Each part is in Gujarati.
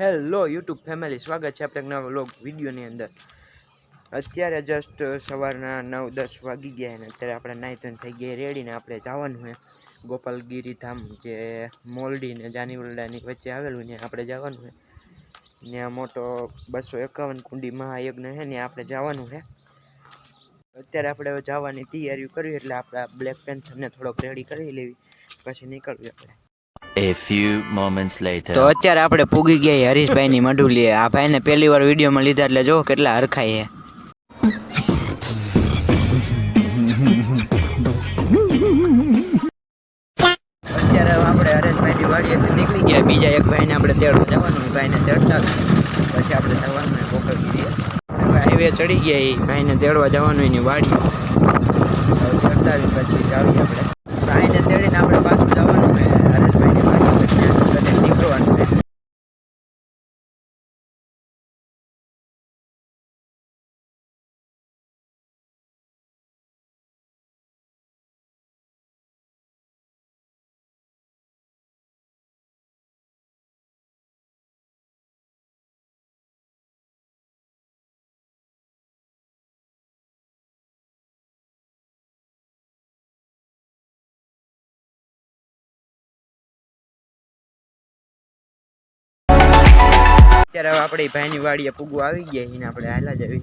Hello, YouTube family. સ્વાગત છે આપણે નવા વ્લોગ વિડીયોની અંદર. અત્યારે જસ્ટ સવારના નવ દસ વાગી ગયા અને અત્યારે આપણે નાહી થઈ ગયા રેડીને આપણે જવાનું છે ગોપાલગીરી ધામ, જે મોલડી ને જાનીવલડાની વચ્ચે આવેલું ને આપણે જવાનું છે. ત્યાં મોટો બસો એકાવન કુંડી મહાયજ્ઞ છે ને આપણે જવાનું છે. અત્યારે આપણે જવાની તૈયારીઓ કરવી એટલે આપણે બ્લેક પેન્થરને થોડોક રેડી કરી લેવી, પછી નીકળવી આપણે. A few moments later. તો અત્યારે આપણે પૂગી ગયા હરીશભાઈ ની મઢુલીએ આ ભાઈને પહેલી વાર વિડીયોમાં લીધા એટલે જો કેટલા હરખાય અત્યારે આપણે હરેશભાઈની વાડીએથી નીકળી ગયા. બીજા એક ભાઈને આપણે તેડવા જવાનું એ ભાઈને તેડતા પછી આપણે જવાનું હોય હાઈવે ચડી ગયા એ ભાઈને તેડવા જવાનું એની વાડી તેડતા પછી જાવી આપણે. ભાઈને તેડીને આપણે પાછું જવાનું અત્યારે હવે આપણે ભાઈની વાડીએ પૂગવા આવી ગયા એને આપણે હાલા જ આવી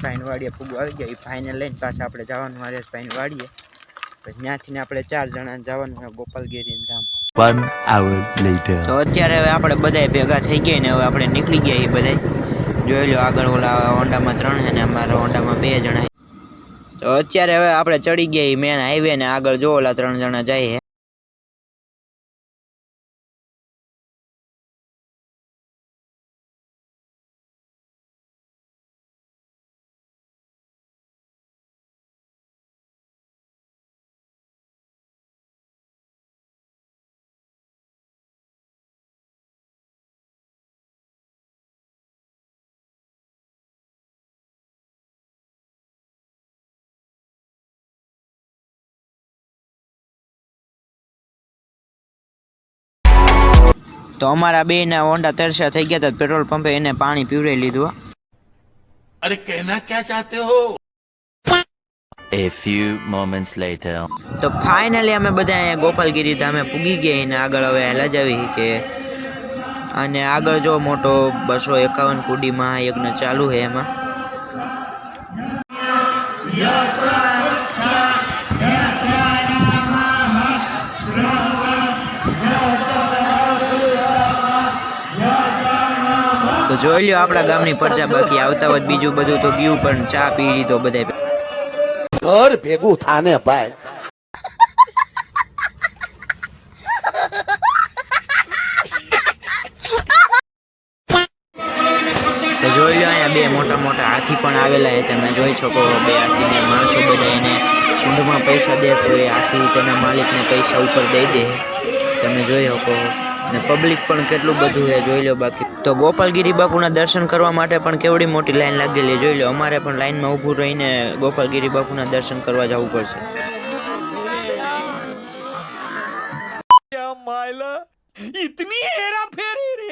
ભાઈની વાડીએ પૂગવા આવી ગયા એ ભાઈને લઈને પાછા આપણે જવાનું હરેશભાઈની વાડીએ. પછી ત્યાંથી આપણે ચાર જણા જવાનું હોય ગોપાલગીરી ધામ. One hour later. તો અત્યારે હવે આપણે બધા ભેગા થઈ ગયા ને હવે આપણે નીકળી ગયા એ બધાય. જોઈ લો આગળ ઓલા હોન્ડામાં ત્રણ છે ને અમારા હોન્ડામાં બે જણા તો અત્યારે હવે આપણે ચડી ગયા મેન હાઈવે ને આગળ જો ઓલા ત્રણ જણા જાય તો અમારા બે બેના હોન્ડા તરસા થઈ ગયા હતા પેટ્રોલ પંપે એને પાણી પીવડાવી લીધું અરે કહેના ક્યાં ચાહતે હો? A few moments later. તો ફાઇનલી અમે બધા અહીંયા ગોપાલગીરી ધામે પૂગી ગયા એને આગળ હવે લજાવી કે અને આગળ જો મોટો બસો એકાવન કુડી મહાયજ્ઞ ચાલુ છે એમાં. તો જોઈ લ્યો આપણા ગામની પરચા બાકી આવતા વખત બીજું બધું તો ગયું પણ ચા પી લીધો બધા ઘર ભેગું થાને ભાઈ. જોઈ લો અહીંયા બે મોટા મોટા હાથી પણ આવેલા છે. તમે જોઈ શકો બે હાથીને માણસો બધા એને સૂંઢમાં પૈસા દે તો એ હાથી તેના માલિકને પૈસા ઉપર દઈ દે. તમે જોઈ શકો ને પબ્લિક પણ કેટલું બધું એ જોઈ લો બાકી. તો ગોપાલગીરી બાપુના દર્શન કરવા માટે પણ કેવડી મોટી લાઈન લાગેલી જોઈ લો. અમારે પણ લાઈનમાં ઊભું રહીને ગોપાલગીરી બાપુના દર્શન કરવા જવું પડશે. ઇતની હેરા ફેરી રે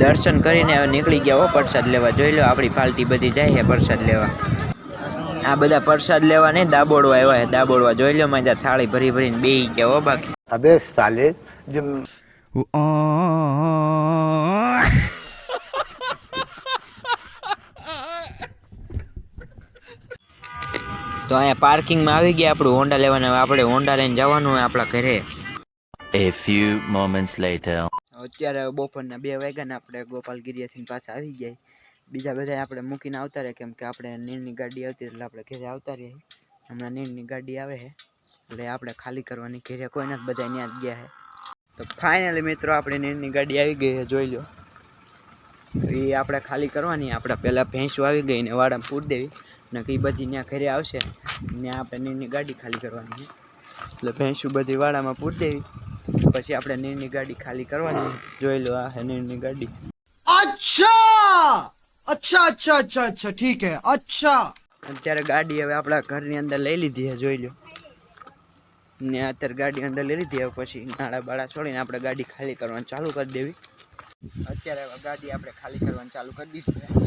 દર્શન કરીને નીકળી ગયા હો પ્રસાદ લેવા. જોઈ લો, આપણી પાલટી બધી જાય છે પ્રસાદ લેવા. આ બધા પ્રસાદ લેવા નહીં દાબોડવા આવ્યા છે. દાબોડવા જોઈ લો મારી થાળી ભરી ભરીને બે ગયા હો બાકી. અબે સાલે તો અહીંયા પાર્કિંગમાં આવી ગયા આપણું હોન્ડા લેવાના. આપણે હોન્ડા લઈને જવાનું હોય આપણા ઘરે. A few moments later. અત્યારે બપોરના બે વાગ્યાના આપણે ગોપાલગીરીયાથી પાછા આવી ગયા. બીજા બધા આપણે મૂકીને આવતા રહીએ. કેમ કે આપણે નીરની ગાડી આવતી એટલે આપણે ઘેરે આવતા રહીએ. હમણાં નીરની ગાડી આવે છે. એટલે આપણે ખાલી કરવાની ઘેરે કોઈ જ બધા ત્યાં જ ગયા છે. તો ફાઇનલી મિત્રો આપણી નીરની ગાડી આવી ગઈ છે, જોઈ લો. એ આપણે ખાલી કરવાની આપણે પહેલાં ભેંસો આવી ગઈ ને વાડામાં પૂર દેવી. ને એ બધી ત્યાં ઘરે આવશે. ત્યાં આપણે નીરની ગાડી ખાલી કરવાની એટલે ભેંસું બધી વાડામાં પૂર દેવી. પછી આપણે નીરની ગાડી ખાલી કરવાની જોઈ લો આ નીરની ગાડી. અચ્છા! અચ્છા અચ્છા અચ્છા અચ્છા, ઠીક હે. અચ્છા. અત્યારે ગાડી હવે આપણા ઘરની અંદર લઈ લીધી હે, જોઈ લો ને અત્યારે ગાડી અંદર લઈ લીધી હવે પછી નાળા બાળા છોડીને આપણે ગાડી ખાલી કરવાનું ચાલુ કરી દેવી. અત્યારે ગાડી આપણે ખાલી કરવાનું ચાલુ કરી દીધી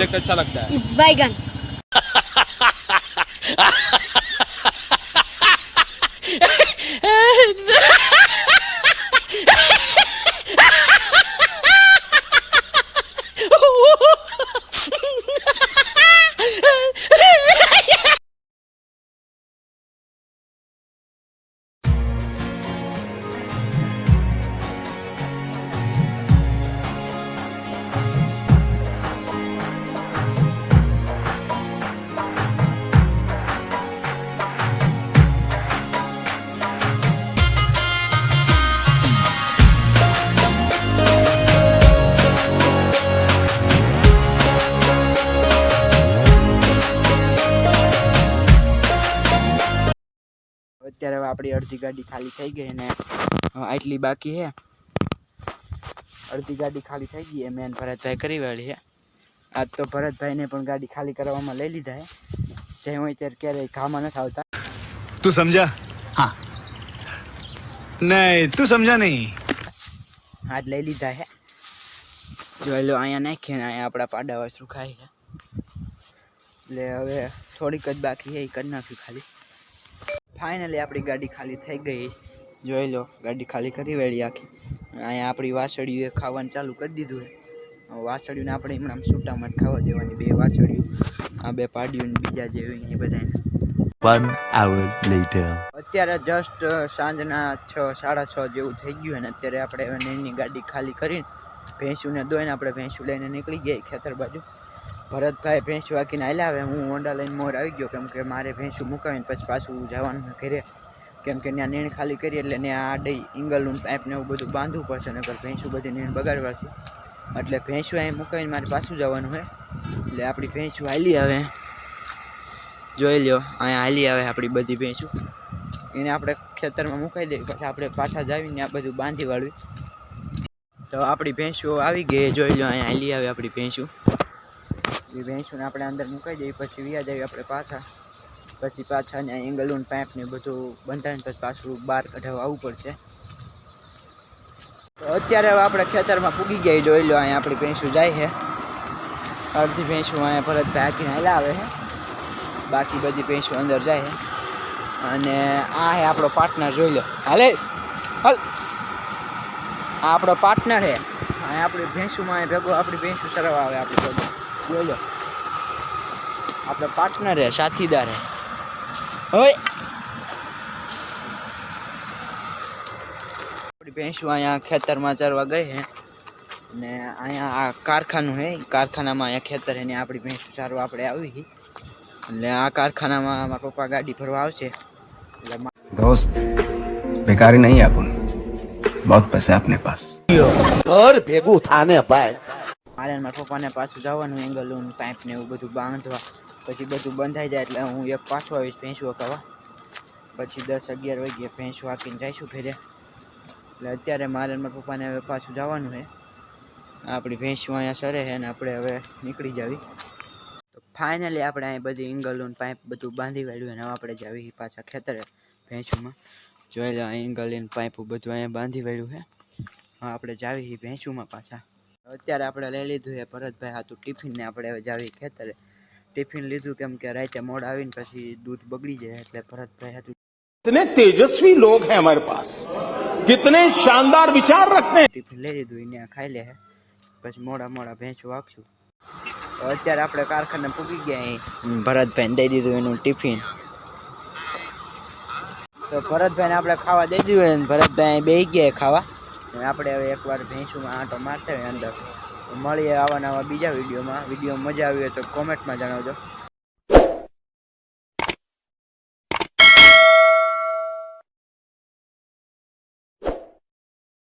सब्जेक्ट अच्छा लगता है बैगन આપણી અડધી ગાડી ખાલી થઈ ગઈ અને આટલી બાકી હે. અડધી ગાડી ખાલી થઈ ગઈ એ મેન ભરતભાઈ કરી વાળી હે. આજ તો ભરતભાઈને પણ ગાડી ખાલી કરવામાં લઈ લીધા હે. જે હોય ત્યારે ક્યારેય ઘામાં નથી આવતા. તું સમજા? હા. નહીં તું સમજા નહીં. આજ લઈ લીધા હે. જોઈ લો અહીંયા નાખીએ અહીંયા આપણા પાડા વાસરું ખાય છે. એટલે હવે થોડીક જ બાકી છે એ કરી નાખ્યું ખાલી. ફાઇનલી આપણી ગાડી ખાલી થઈ ગઈ. જોઈ લો ગાડી ખાલી કરી વેળી આખી. અહીંયા આપણી વાસળીઓએ ખાવાનું ચાલુ કરી દીધું છે. વાસળીઓને આપણે હમણાં છૂટામાં જ ખાવા દેવાની બે વાસળીઓ આ બે પાડીઓને બીજા જેવી એ બધાને. One hour later. અત્યારે જસ્ટ સાંજના છ સાડા છ જેવું થઈ ગયું અને અત્યારે આપણે નેની ગાડી ખાલી કરીને ભેંસુને દોઈને આપણે ભેંસુ લઈને નીકળી ગયા ખેતર બાજુ. ભરતભાઈ ભેંસું હાકીને આવેલા આવે હું હોન્ડા લઈને મોર આવી ગયો, કેમ કે મારે ભેંસું મુકાવીને પછી પાછું જવાનું ઘરે. કેમ કે ત્યાં નીણ ખાલી કરી એટલે ત્યાં ડઈ ઇંગલનું પાઇપ ને એવું બધું બાંધવું પડશે, નકર ભેંસું બધી નીણ બગાડવા છે. એટલે ભેંસું અહીં મુકાવીને મારે પાછું જવાનું છે. એટલે આપણી ભેંસું હાલી આવે. જોઈ લ્યો, અહીંયા હાલી આવે આપણી બધી ભેંસું. એને આપણે ખેતરમાં મુકાઈ દઈએ, પછી આપણે પાછા જાવીને આ બધું બાંધી વાળવી. તો આપણી ભેંસો આવી ગઈ જોઈ લો અહીંયા હાલી આવે આપણી ભેંસું. એ ભેંસુને આપણે અંદર મુકાઈ દઈએ, પછી વ્યાજ આવી આપણે પાછા. પછી પાછા ને એંગલું પાઇપ ને બધું બંધાઈને પછી પાછું બહાર કઢાવવા આવવું પડશે. અત્યારે હવે આપણે ખેતરમાં પૂગી ગયા જોઈ લો, અહીંયા આપણી ભેંસું જાય છે. અડધી ભેંસું અહીંયા ભરતભાઈ હાકીને હેલા આવે છે. બાકી બધી ભેંસો અંદર જાય છે. અને આ હે આપણો પાર્ટનર જોઈ લો. હાલે, હાલ. આ આપણો પાર્ટનર છે. અહીંયા આપણી ભેંસુમાં ભેગો આપણી ભેંસું ચરવા આવે આપણી ભેગો જોઈ લો આપણો પાર્ટનર હે સાથીદાર હે હોય આપણી ભેંસું અહીંયા ખેતરમાં ચરવા ગઈ હે ને અહીંયા આ કારખાનું હે ઈ કારખાનામાં અહીંયા ખેતર હે ને આપણી ભેંસું ચારવા આપણે આવી છે એટલે આ કારખાનામાં મારા પપ્પા ગાડી ભરવા આવશે એટલે મા- दोस्त बेकारी नहीं है अपन बहुत पैसा है अपने पास ઘર ભેગું થાને ભાઈ મારે મારા પપ્પાને પાછું જવાનું એંગલનું પાઇપ ને એવું બધું બાંધવા. પછી બધું બંધાઈ જાય એટલે હું એક પાછો આવીશ ભેંસું હકાવા પછી દસ અગિયાર વાગ્યે ભેંસું હાકીને જઈશું ફેરે એટલે અત્યારે મારે મારા પપ્પાને હવે પાછું જવાનું છે. આપણી ભેંસું અહીંયા સરે છે ને આપણે હવે નીકળી જાવી. તો ફાઇનલી આપણે અહીં બધી ઇંગલું પાઇપ બધું બાંધી વાળ્યું અને આપણે જાવી પાછા ખેતરે ભેંસુમાં. જોઈ લો ઇંગલીન પાઇપ બધું અહીંયા બાંધી વાળ્યું છે. આપણે જાવી ભેંસુમાં પાછા. અત્યારે આપણે લઈ લીધું છે ભરતભાઈ હાથું ટિફિન ને આપણે હવે જાવી ખેતરે ટિફિન લીધું કેમ કે રાતે મોડ આવીને પછી દૂધ બગડી જાય એટલે ભરતભાઈ હાથું कितने तेजस्वी लोग हैं हमारे पास कितने शानदार विचार रखते हैं ટિફિન લઈ લીધું એને ખાઈ લે પછી મોડા મોડા ભેંચું વાગશું તો અત્યારે આપણે કારખાને પૂકી ગયા અહીં ભરતભાઈને દઈ દીધું એનું ટિફિન તો ભરતભાઈને આપણે ખાવા દઈ દીધું અને ભરતભાઈ અહીં બેસી ગયા ખાવા અને આપણે હવે એકવાર ભેંસુમાં આંટો મારતા હોય અંદર. મળીએ આવા બીજા વિડીયોમાં. વીડિયો મજા આવી હોય તો કોમેન્ટમાં જણાવજો.